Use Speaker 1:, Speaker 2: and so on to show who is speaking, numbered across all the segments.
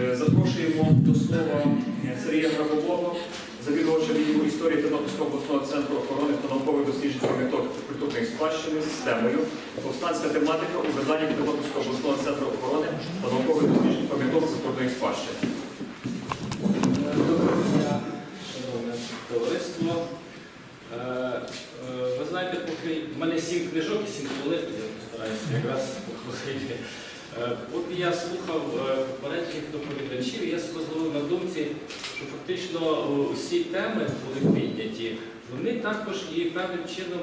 Speaker 1: Е, Запрошуємо до слова е, Сергія Грабового, завідувача відділу історії Тернопільського обласного центру охорони та наукових досліджень пам'яток культурної спадщини з темою Повстанська тематика у виданні Тернопільського обласного центру охорони та наукових досліджень пам'яток культурної спадщини.
Speaker 2: Доброго дня, шановне товариство. Е, Ви знаєте, поки в мене сім книжок і сім хвилин, я постараюся якраз поговорити. Е, Поки я слухав е, попередніх доповідачів, я зловив на думці, що фактично е, всі теми були підняті, вони також і певним чином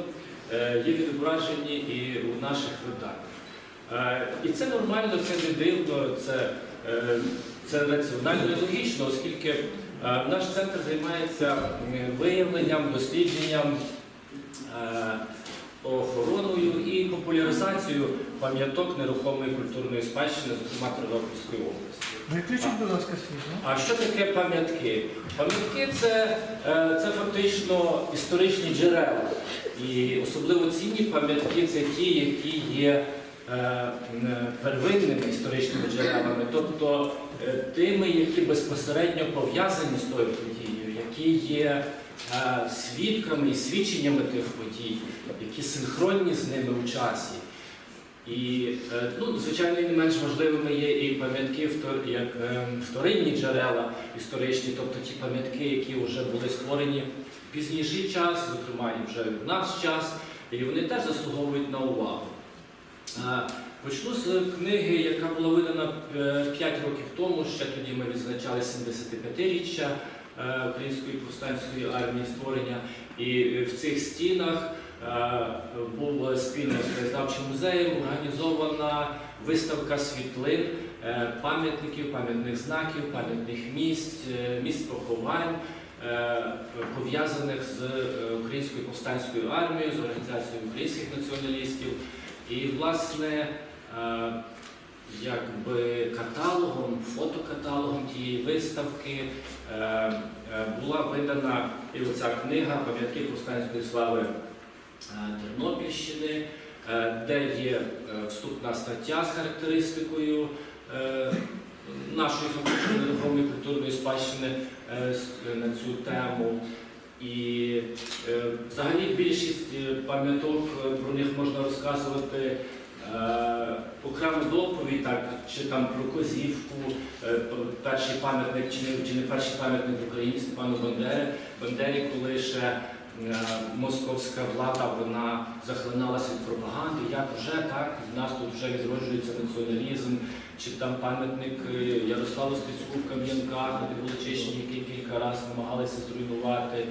Speaker 2: є відображені і у наших виданнях. І це нормально, це не дивно, це, це раціонально і логічно, оскільки наш центр займається виявленням, дослідженням, охороною і популяризацією пам'яток нерухомої культурної спадщини, зокрема Тернопільської області.
Speaker 3: Виключіть, будь ласка, світло.
Speaker 2: А що таке пам'ятки? Пам'ятки це, е, це фактично історичні джерела. І особливо цінні пам'ятки це ті, які є е, первинними історичними джерелами, тобто е, тими, які безпосередньо пов'язані з тою подією, які є свідками і свідченнями тих подій, які синхронні з ними у часі. І, е, ну, звичайно, не менш важливими є і пам'ятки, як е, вторинні джерела історичні, тобто ті пам'ятки, які вже були створені в пізніший час, зокрема і вже в наш час, і вони теж заслуговують на увагу. Е, Почну з книги, яка була видана 5 років тому, ще тоді ми відзначали 75-річчя е, Української повстанської армії створення. І в цих стінах був спільно з краєзнавчим музеєм організована виставка світлин, е, пам'ятників, пам'ятних знаків, пам'ятних місць, е, місць поховань, е, пов'язаних з е, Українською повстанською армією, з організацією українських націоналістів. І, власне, е, якби каталогом, фотокаталогом тієї виставки е, е, була видана і оця книга Пам'ятки повстанської слави е, Тернопільщини, е, де є е, вступна стаття з характеристикою е, нашої фактично нерухомої культурної спадщини е, на цю тему. І е, взагалі більшість е, пам'яток е, про них можна розказувати е, окрему доповідь, так, чи там про Козівку, е, перший пам'ятник, чи не, перший пам'ятник в Україні Степану Бандери, Бандері, коли ще е, московська влада вона захлиналася від пропаганди, як вже так, в нас тут вже відроджується націоналізм, чи там пам'ятник е, Ярославу Стецьку в Кам'янках на Підволочищині, який кілька разів намагалися зруйнувати,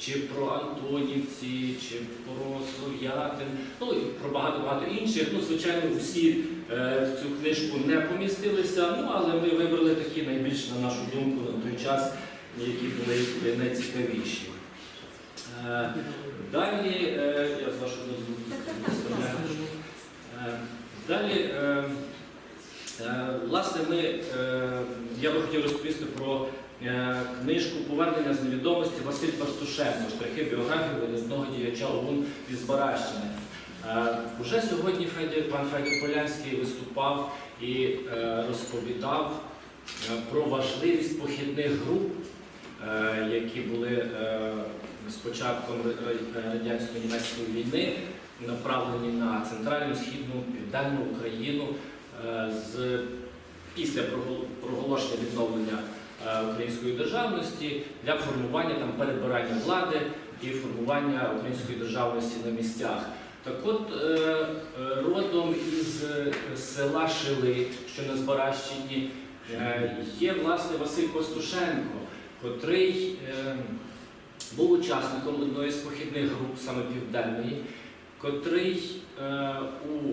Speaker 2: чи про Антонівці, чи про Слов'ятин, ну і про багато-багато інших. Ну, звичайно, усі е, в цю книжку не помістилися, ну але ми вибрали такі найбільш, на нашу думку, на той час, які були найцікавіші. Далі, е, я з вашого дозволу. Е, Далі, е, власне, ми, я би хотів розповісти про книжку Повернення з невідомості Василь Пастушенко, штрихи біографії видатного діяча ОУН із Баращини. Уже сьогодні Федір, пан Федір Полянський виступав і розповідав про важливість похідних груп, які були з початком радянсько-німецької війни направлені на центральну, східну, південну Україну е, з після проголошення відновлення е, української державності для формування там перебирання влади і формування української державності на місцях. Так от е, родом із села Шили, що на Збаращині, є власне Василь Костушенко, котрий був учасником одної з похідних груп, саме південної, котрий е, у,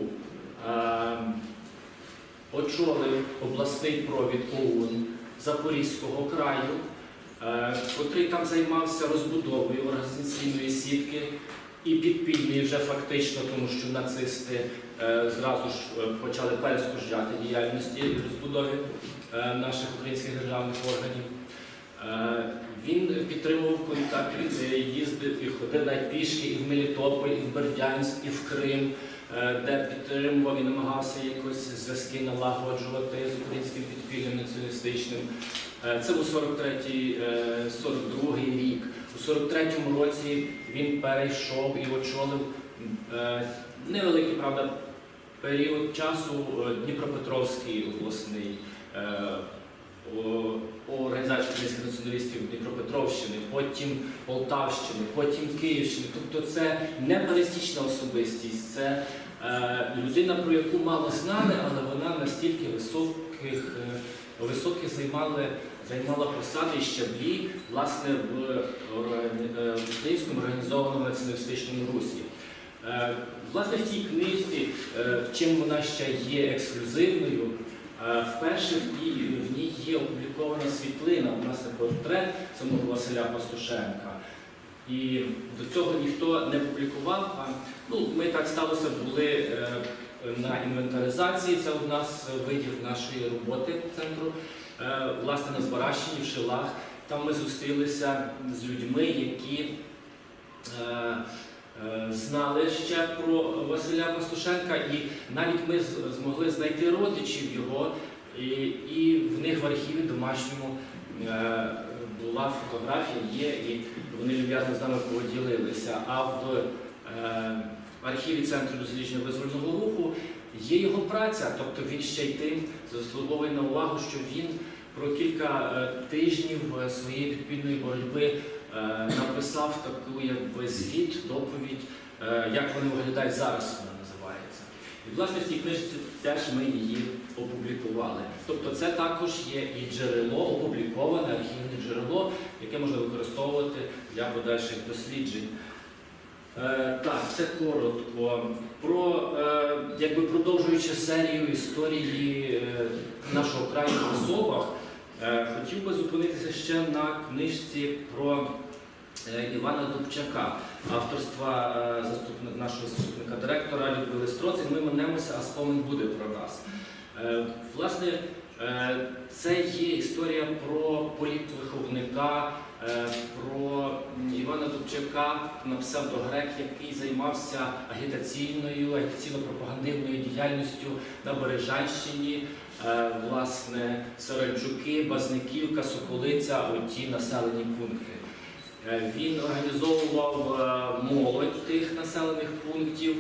Speaker 2: е, очолив обласний провід ОУН Запорізького краю, е, котрий там займався розбудовою організаційної сітки і підпільної вже фактично, тому що нацисти е, зразу ж е, почали перешкоджати діяльності розбудові е, наших українських державних органів. Е, Він підтримував контакт, е, їздив і ходив навіть пішки і в Мелітополь, і в Бердянськ, і в Крим, е, де підтримував і намагався якось зв'язки налагоджувати з українським підпіллям націоналістичним. Е, Це був 43-й, е, 42-й рік. У 43-му році він перейшов і очолив невеликий, правда, період часу Дніпропетровський обласний організацію українських націоналістів Дніпропетровщини, потім Полтавщини, потім Київщини. Тобто це не пересічна особистість, це е, людина, про яку мало знали, але вона настільки високих, е, високих займали, займала посади і щаблі власне в, е, в українському організованому націоналістичному русі. Е, Власне, в цій книжці, е, чим вона ще є ексклюзивною, вперше в ній, є опублікована світлина, власне, портрет самого Василя Пастушенка. І до цього ніхто не публікував. А, ну, ми так сталося, були е, на інвентаризації, це одна з видів нашої роботи центру, е, власне, на Збаращині, в Шилах. Там ми зустрілися з людьми, які е, е, знали ще про Василя Пастушенка, і навіть ми змогли знайти родичів його, і, і в них в архіві домашньому е, була фотографія, є, і вони люб'язно з нами поділилися. А в е, архіві Центру дослідження визвольного руху є його праця, тобто він ще й тим заслуговує на увагу, що він про кілька е, тижнів е, своєї підпільної боротьби е, написав таку якби звіт, доповідь, е, як вони виглядають зараз, вона називається. І власне в цій книжці теж ми її опублікували. Тобто це також є і джерело, опубліковане архівне джерело, яке можна використовувати для подальших досліджень. Е, так, це коротко. Про, е, якби продовжуючи серію історії е, нашого краю в особах, е, хотів би зупинитися ще на книжці про е, Івана Дубчака, авторства е, заступника, нашого заступника директора Людмили Строцин. Ми минемося, а спомин буде про нас. Е, Власне, е, це є історія про політвиховника, про Івана Дубчака на псевдогрек, який займався агітаційною, агітаційно-пропагандивною діяльністю на Бережанщині, власне, Саранчуки, Базниківка, Соколиця, оті населені пункти. Е, Він організовував е, молодь тих населених пунктів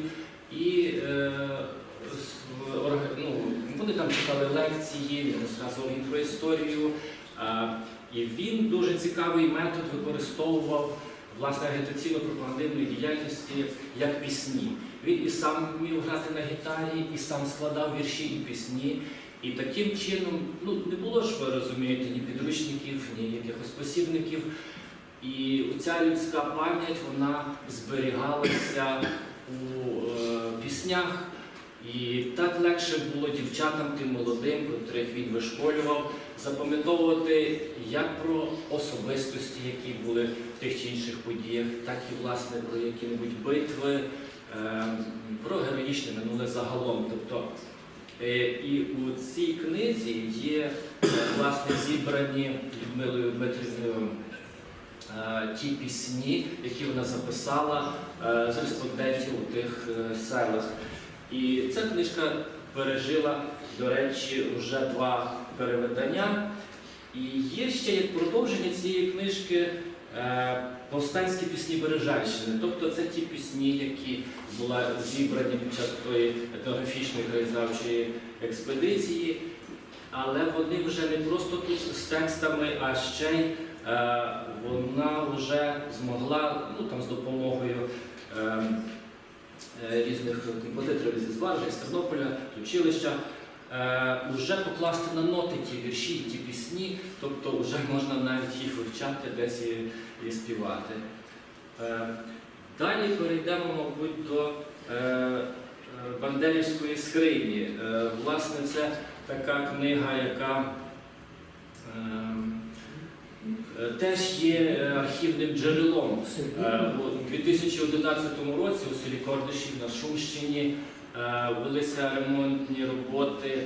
Speaker 2: і е, ну, вони там читали лекції, він розказував їм про історію. І він дуже цікавий метод використовував власне агітаційно-пропагандивної діяльності як пісні. Він і сам вмів грати на гітарі, і сам складав вірші і пісні. І таким чином, ну не було ж ви розумієте, ні підручників, ні якихось посібників. І ця людська пам'ять вона зберігалася у е, піснях. І так легше було дівчатам, тим молодим, котрих він вишколював, запам'ятовувати як про особистості, які були в тих чи інших подіях, так і власне про які-небудь битви, е, про героїчне минуле загалом. Тобто, е, і у цій книзі є е, власне зібрані Людмилою Дмитрівною ті пісні, які вона записала е, з респондентів у тих е, селах. І ця книжка пережила, до речі, вже два перевидання. І є ще як продовження цієї книжки е, повстанські пісні Бережанщини. Тобто це ті пісні, які були зібрані під час тої етнографічної краєзнавчої експедиції, але вони вже не просто тут з текстами, а ще й е, вона вже змогла ну, там, з допомогою. Е, е, різних композиторів зі Зваржа, з Тернополя, з училища, е, вже покласти на ноти ті вірші, ті пісні, тобто вже можна навіть їх вивчати, десь і, і співати. Е, Далі перейдемо, мабуть, до е, Бандерівської скрині. Е, Власне, це така книга, яка е, теж є е, архівним джерелом. Е, У 2011 році у селі Кордишів на Шумщині е, велися ремонтні роботи,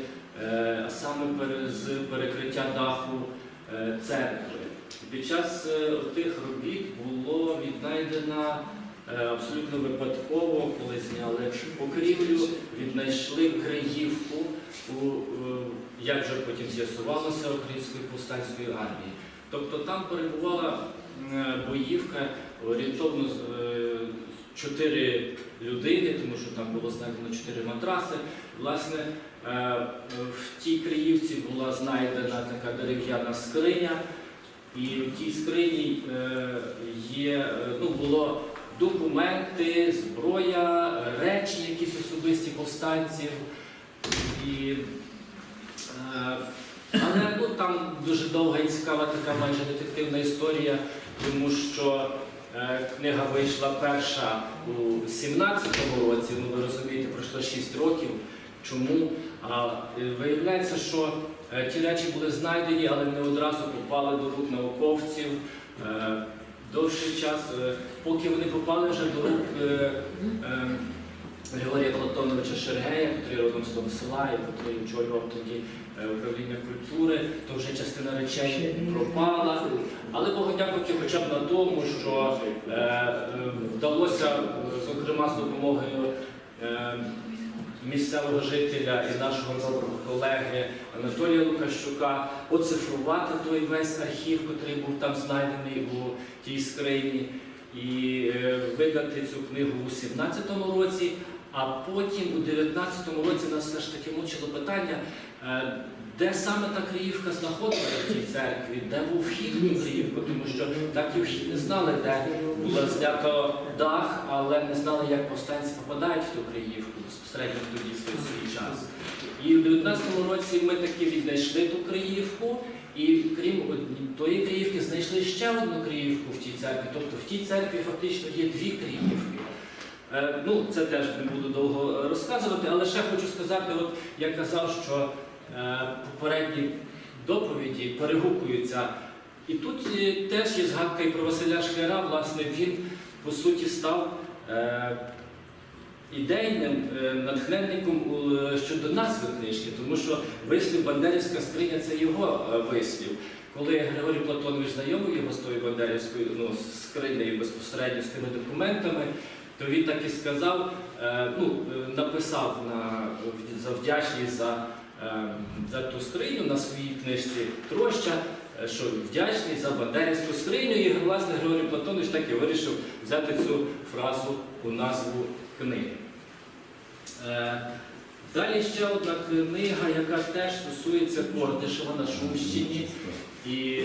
Speaker 2: е, а саме з перекриття даху е, церкви. Під час е, тих робіт було віднайдено е, абсолютно випадково, коли зняли покрівлю, віднайшли криївку е, як вже потім з'ясувалося Української повстанської армії. Тобто там перебувала е, боївка орієнтовно е, чотири людини, тому що там було знайдено чотири матраси. Власне, е, в тій Криївці була знайдена така дерев'яна скриня, і в тій скрині є, ну, було документи, зброя, речі, якісь особисті повстанців. І, але ну, там дуже довга і цікава така майже детективна історія, тому що е, книга вийшла перша у 17-му році, ну ви розумієте, пройшло 6 років. Чому? А е, виявляється, що е, ті речі були знайдені, але не одразу попали до рук науковців. Е, довший час, поки вони попали вже до рук Григорія Платоновича Шергея, який родом з того села, і який очолював тоді управління культури, то вже частина речей пропала. Але Богу дякувати хоча б на тому, що е, е, вдалося, е, зокрема, з допомогою е, місцевого жителя і нашого доброго колеги Анатолія Лукащука оцифрувати той весь архів, який був там знайдений у тій скрині, і е, видати цю книгу у 17-му році. А потім у 19-му році нас все ж таки мучило питання, е, де саме та Криївка знаходилася в тій церкві, де був вхід в Криївку, тому що так і вхід не знали, де було знято дах, але не знали, як повстанці попадають в ту Криївку безпосередньо тоді свій час. І в 19-му році ми таки віднайшли ту Криївку, і крім тої Криївки, знайшли ще одну Криївку в тій церкві. Тобто в тій церкві фактично є дві Криївки. Е, Ну, це теж не буду довго розказувати, але ще хочу сказати, от я казав, що е, попередні доповіді перегукуються. І тут е, теж є згадка і про Василя Шкляра, власне, він по суті став е, ідейним е, натхненником щодо назви книжки, тому що вислів Бандерівська скриня це його е, вислів. Коли Григорій Платонович знайомив його з тою Бандерівською ну, скринею безпосередньо з тими документами, то він так і сказав, е, ну, е, написав на, за вдячність за, е, за ту скриню на своїй книжці Троща, що вдячний за Бандерівську скриню, і власне Григорій Платонович так і вирішив взяти цю фразу у назву книги. Далі ще одна книга, яка теж стосується Кордишева на Шумщині. І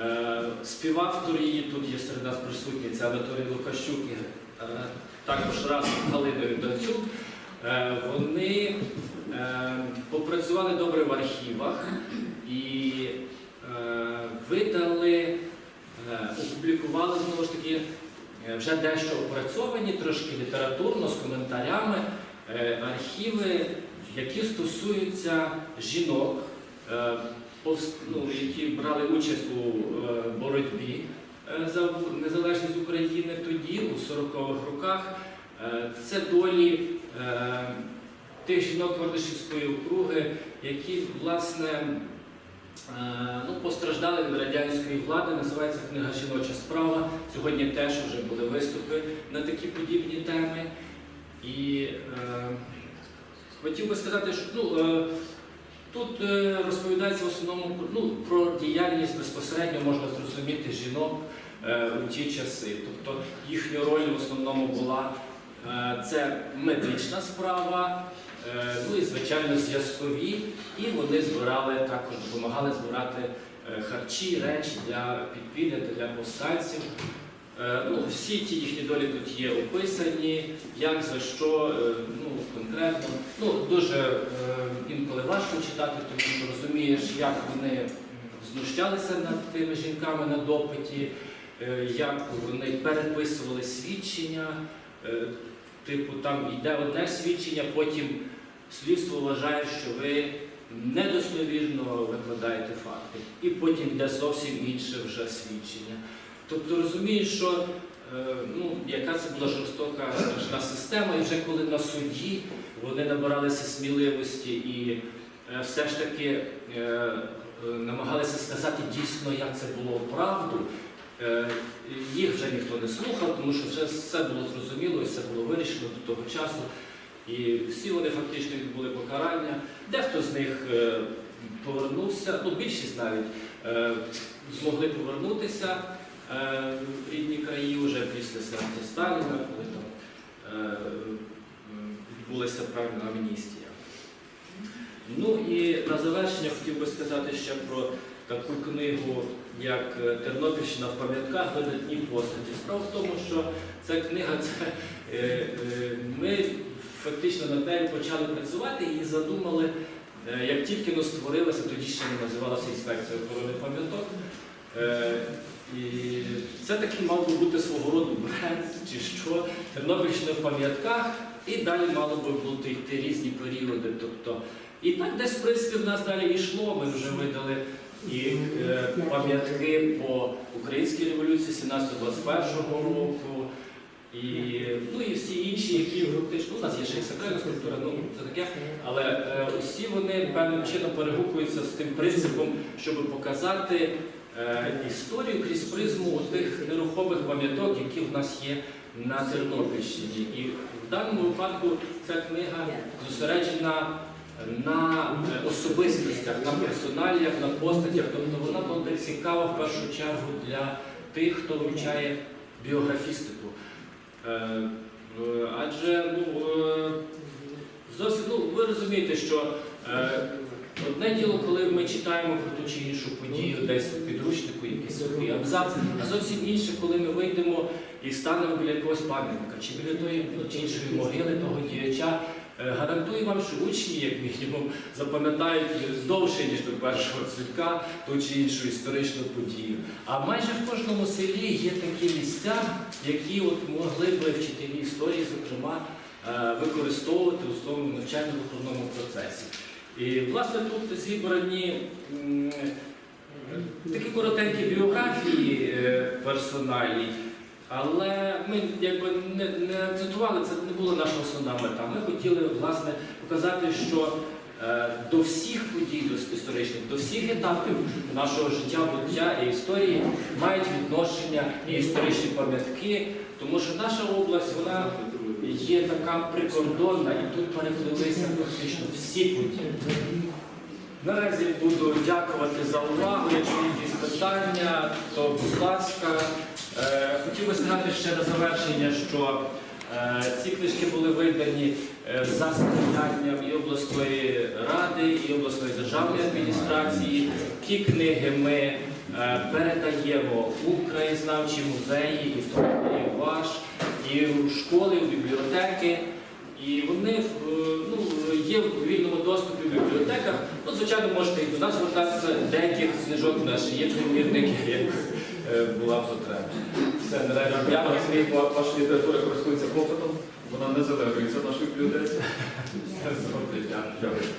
Speaker 2: е, співавтор її тут є серед нас присутній, це Анатолій Лукащук також раз Галина Віданцюк. Е, вони е, попрацювали добре в архівах і е, видали, опублікували знову ж таки вже дещо опрацьовані, трошки літературно, з коментарями архіви, які стосуються жінок, ну, які брали участь у боротьбі за незалежність України тоді, у 40-х роках. Е, Це долі е, тих жінок Гордишівської округи, які, власне, е, ну, постраждали від радянської влади. Називається книга Жіноча справа. Сьогодні теж вже були виступи на такі подібні теми. І е, хотів би сказати, що ну, е, тут е, розповідається в основному ну, про діяльність безпосередньо можна зрозуміти жінок е, у ті часи. Тобто їхня роль в основному була е, це медична справа, ну і звичайно зв'язкові, і вони збирали також допомагали збирати харчі, речі для підпілля для повстанців. Ну, всі ті їхні долі тут є описані, як за що, ну, конкретно. Ну, дуже інколи важко читати, тому що розумієш, як вони знущалися над тими жінками на допиті, е, як вони переписували свідчення. Е, Типу, там йде одне свідчення, потім слідство вважає, що ви недостовірно викладаєте факти. І потім йде зовсім інше вже свідчення. Тобто розумієш, що е, ну, яка це була жорстока страшна система, і вже коли на суді вони набиралися сміливості і е, все ж таки е, е, намагалися сказати дійсно, як це було правду. Їх вже ніхто не слухав, тому що вже все було зрозуміло і все було вирішено до того часу. І всі вони фактично відбули покарання. Дехто з них повернувся, ну більшість навіть змогли повернутися в рідні краї вже після смерті Сталіна, коли там відбулася певна амністія. Ну і на завершення хотів би сказати ще про таку книгу, як е, Тернопільщина в пам'ятках видатні постаті. Справа в тому, що ця книга це е, е, ми фактично над нею почали працювати і задумали, е, як тільки ну, створилася, тоді ще не називалася інспекція охорони пам'яток. Е, І це такий мав би бути свого роду бренд чи що, Тернопільщина в пам'ятках, і далі мало би бути йти різні періоди. Тобто, і так десь в принципі в нас далі йшло. Ми вже видали і е, пам'ятки по українській революції 17-21 року. І, ну, і всі інші, які фактично, у нас є ще і сакральна структура, ну це таке, але е, усі вони певним чином перегукуються з тим принципом, щоб показати е, історію крізь призму тих нерухомих пам'яток, які в нас є на Тернопільщині. І в даному випадку ця книга зосереджена на е, особистостях, на персоналіях, на постатях. Тобто вона буде цікава в першу чергу для тих, хто вивчає біографістику. Е, Адже ну, е, зовсім ну, ви розумієте, що одне діло, коли ми читаємо про ту чи іншу подію, десь в підручнику, якийсь сухий абзац, а зовсім інше, коли ми вийдемо і станемо біля якогось пам'ятника, чи біля тої чи іншої могили того діяча. Е, Гарантую вам, що учні, як мінімум, запам'ятають довше, ніж до першого цвітка ту чи іншу історичну подію. А майже в кожному селі є такі місця, які от могли би вчителі історії, зокрема, е, використовувати у своєму навчально-виховному процесі. І, власне, тут зібрані такі коротенькі біографії е, персоналі. Але ми якби не, не цитували, це не була наша основна мета. Ми хотіли власне показати, що е, до всіх подій до історичних, до всіх етапів нашого життя, буття і історії мають відношення і історичні пам'ятки, тому що наша область вона є така прикордонна, і тут переплилися практично всі події. Наразі буду дякувати за увагу. Якщо є якісь питання, то будь ласка. Е, Хотів би сказати ще на завершення, що е, ці книжки були видані е, за сприянням і обласної ради, і обласної державної адміністрації. Ті книги ми передаємо у краєзнавчі музеї, і в ваш, і в школи, в бібліотеки. І вони е, ну, є в вільному доступі в бібліотеках. Ну, звичайно, можете і до нас звертатися. Деяких книжок у нас є примірники, як е, була потреба. Все, наразі
Speaker 1: ваша література користується попитом, вона не залежується в нашій бібліотеці. Дякую.